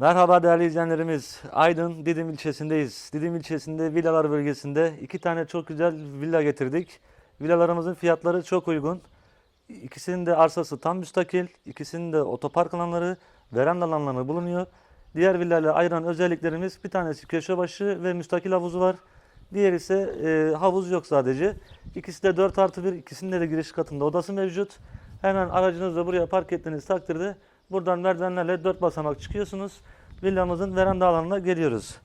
Merhaba değerli izleyenlerimiz. Aydın Didim ilçesindeyiz. Didim ilçesinde villalar bölgesinde iki tane çok güzel villa getirdik. Villalarımızın fiyatları çok uygun. İkisinin de arsası tam müstakil. İkisinin de otopark alanları, veranda alanları bulunuyor. Diğer villayla ayıran özelliklerimiz bir tanesi köşe başı ve müstakil havuzu var. Diğeri ise e, havuz yok sadece. İkisi de 4 artı 1. İkisinde de giriş katında odası mevcut. Hemen aracınızı buraya park ettiğiniz takdirde buradan merdivenlerle 4 basamak çıkıyorsunuz. Villamızın veranda alanına geliyoruz.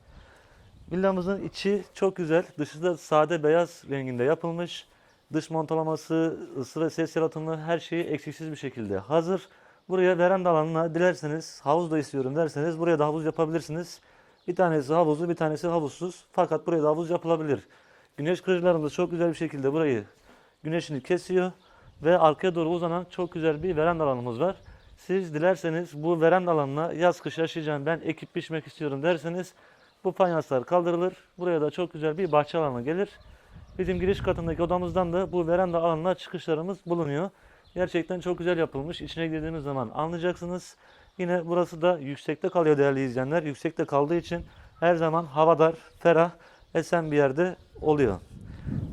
Villamızın içi çok güzel. Dışı da sade beyaz renginde yapılmış. Dış montalaması, ısı ve ses yalıtımı her şeyi eksiksiz bir şekilde hazır. Buraya veranda alanına dilerseniz havuz da istiyorum derseniz buraya da havuz yapabilirsiniz. Bir tanesi havuzlu bir tanesi havuzsuz. Fakat buraya da havuz yapılabilir. Güneş kırıcılarımız çok güzel bir şekilde burayı güneşini kesiyor. Ve arkaya doğru uzanan çok güzel bir veranda alanımız var. Siz dilerseniz bu veranda alanına yaz kış yaşayacağım ben ekip biçmek istiyorum derseniz bu fayanslar kaldırılır. Buraya da çok güzel bir bahçe alanı gelir. Bizim giriş katındaki odamızdan da bu veranda alanına çıkışlarımız bulunuyor. Gerçekten çok güzel yapılmış. İçine girdiğiniz zaman anlayacaksınız. Yine burası da yüksekte kalıyor değerli izleyenler. Yüksekte kaldığı için her zaman havadar, ferah, esen bir yerde oluyor.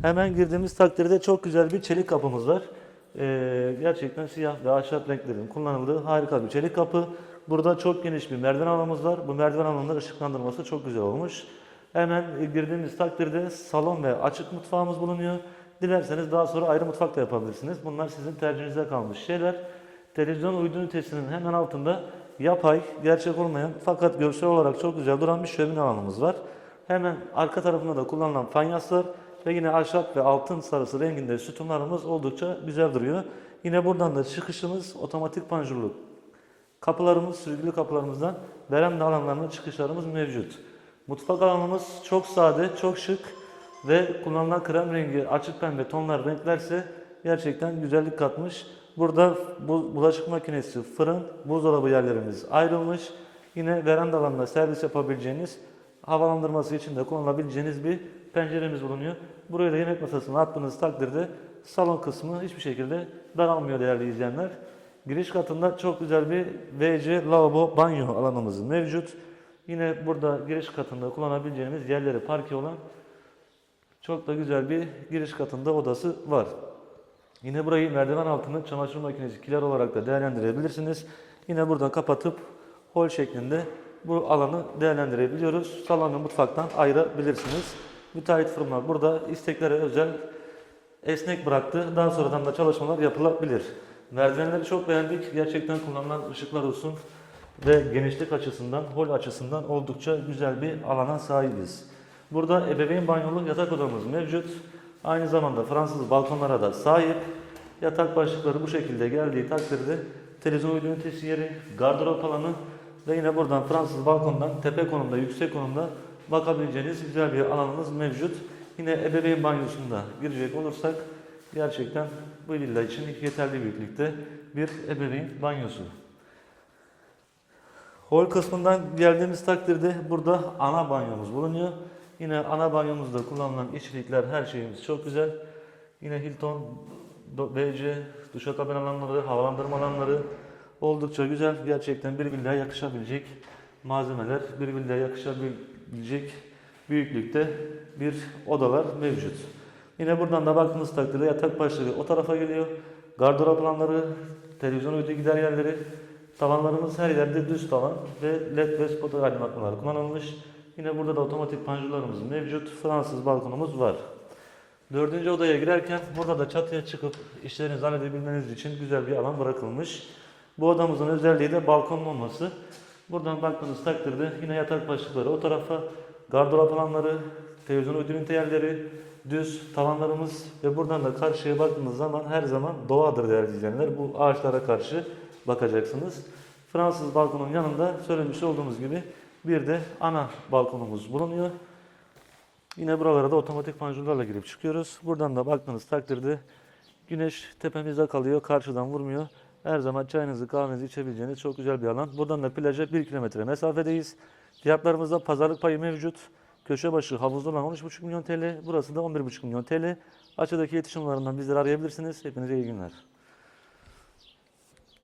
Hemen girdiğimiz takdirde çok güzel bir çelik kapımız var. Ee, gerçekten siyah ve ahşap renklerin kullanıldığı harika bir çelik kapı. Burada çok geniş bir merdiven alanımız var. Bu merdiven alanında ışıklandırması çok güzel olmuş. Hemen girdiğimiz takdirde salon ve açık mutfağımız bulunuyor. Dilerseniz daha sonra ayrı mutfak da yapabilirsiniz. Bunlar sizin tercihinize kalmış şeyler. Televizyon uydu ünitesinin hemen altında yapay, gerçek olmayan fakat görsel olarak çok güzel duran bir şömine alanımız var. Hemen arka tarafında da kullanılan fayanslar ve yine ahşap ve altın sarısı renginde sütunlarımız oldukça güzel duruyor. Yine buradan da çıkışımız otomatik panjurlu kapılarımız, sürgülü kapılarımızdan veranda alanlarına çıkışlarımız mevcut. Mutfak alanımız çok sade, çok şık ve kullanılan krem rengi, açık pembe tonlar renklerse gerçekten güzellik katmış. Burada bu bulaşık makinesi, fırın, buzdolabı yerlerimiz ayrılmış. Yine veranda alanında servis yapabileceğiniz, havalandırması için de kullanabileceğiniz bir penceremiz bulunuyor. Buraya da yemek masasını attığınız takdirde salon kısmı hiçbir şekilde daralmıyor değerli izleyenler. Giriş katında çok güzel bir WC lavabo banyo alanımız mevcut. Yine burada giriş katında kullanabileceğimiz yerleri parke olan çok da güzel bir giriş katında odası var. Yine burayı merdiven altını çamaşır makinesi kiler olarak da değerlendirebilirsiniz. Yine burada kapatıp hol şeklinde bu alanı değerlendirebiliyoruz. Salon ve mutfaktan ayırabilirsiniz. Müteahhit firma burada isteklere özel esnek bıraktı. Daha sonradan da çalışmalar yapılabilir. Merdivenleri çok beğendik. Gerçekten kullanılan ışıklar olsun ve genişlik açısından, hol açısından oldukça güzel bir alana sahibiz. Burada ebeveyn banyolu yatak odamız mevcut. Aynı zamanda Fransız balkonlara da sahip. Yatak başlıkları bu şekilde geldiği takdirde televizyon ünitesi yeri, gardırop alanı ve yine buradan Fransız balkondan tepe konumda, yüksek konumda bakabileceğiniz güzel bir alanımız mevcut. Yine ebeveyn banyosunda girecek olursak gerçekten bu villa için yeterli büyüklükte bir ebeveyn banyosu. Hol kısmından geldiğimiz takdirde burada ana banyomuz bulunuyor. Yine ana banyomuzda kullanılan içlikler her şeyimiz çok güzel. Yine Hilton, BC, duşakabin alanları, havalandırma alanları oldukça güzel. Gerçekten bir yakışabilecek malzemeler, bir yakışabilecek büyüklükte bir odalar mevcut. Yine buradan da baktığınız takdirde yatak başlığı o tarafa geliyor. Gardırop alanları, televizyon uydu gider yerleri, tavanlarımız her yerde düz tavan ve led ve spot aydınlatmalar kullanılmış. Yine burada da otomatik panjurlarımız mevcut. Fransız balkonumuz var. Dördüncü odaya girerken burada da çatıya çıkıp işlerinizi halledebilmeniz için güzel bir alan bırakılmış. Bu odamızın özelliği de balkonun olması. Buradan baktığınız takdirde yine yatak başlıkları o tarafa, gardırop alanları, televizyon ünite yerleri, düz tavanlarımız ve buradan da karşıya baktığınız zaman her zaman doğadır değerli izleyenler. Bu ağaçlara karşı bakacaksınız. Fransız balkonun yanında söylemiş olduğumuz gibi bir de ana balkonumuz bulunuyor. Yine buralara da otomatik panjurlarla girip çıkıyoruz. Buradan da baktığınız takdirde güneş tepemizde kalıyor, karşıdan vurmuyor. Her zaman çayınızı, kahvenizi içebileceğiniz çok güzel bir alan. Buradan da plaja 1 kilometre mesafedeyiz. Fiyatlarımızda pazarlık payı mevcut. Köşe başı havuzlu olan 13,5 milyon TL. Burası da 11,5 milyon TL. Açıdaki iletişim numaralarından bizleri arayabilirsiniz. Hepinize iyi günler.